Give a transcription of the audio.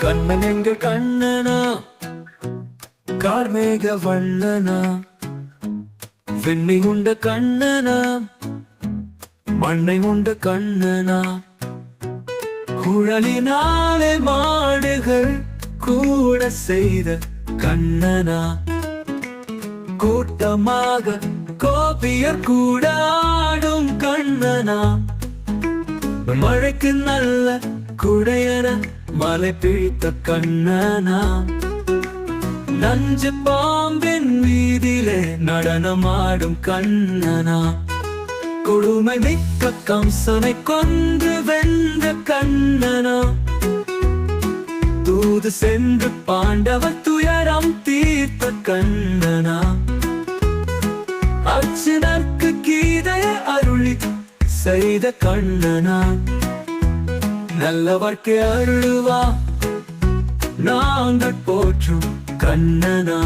கண்ணன் எங்கள் கண்ணனா? கார்மேக வண்ணனா வெண்ணை உண்ட கண்ணனா? மண்ணை உண்ட கண்ணனா? குழலினாலே மாடுகள் கூட செய்த கண்ணனா? கூட்டமாக கோபியர் கூடாடும் கண்ணனா? மழைக்கு நல்ல குடையன காலை பிழித்த கண்ணனா? நஞ்சு பாம்பின் வீதியிலே நடனமாடும் கண்ணனா? கொடுமை மிக்க கம்சனை கொன்று வென்ற கண்ணனா? தூது சென்று பாண்டவ துயரம் தீர்த்த கண்ணனா? அர்ச்சனர்க்கு கீதையை அருளி செய்த கண்ணனா? நல்லவர்க்கு அருள்வா. நாங்கள் போற்றும் கண்ணனா.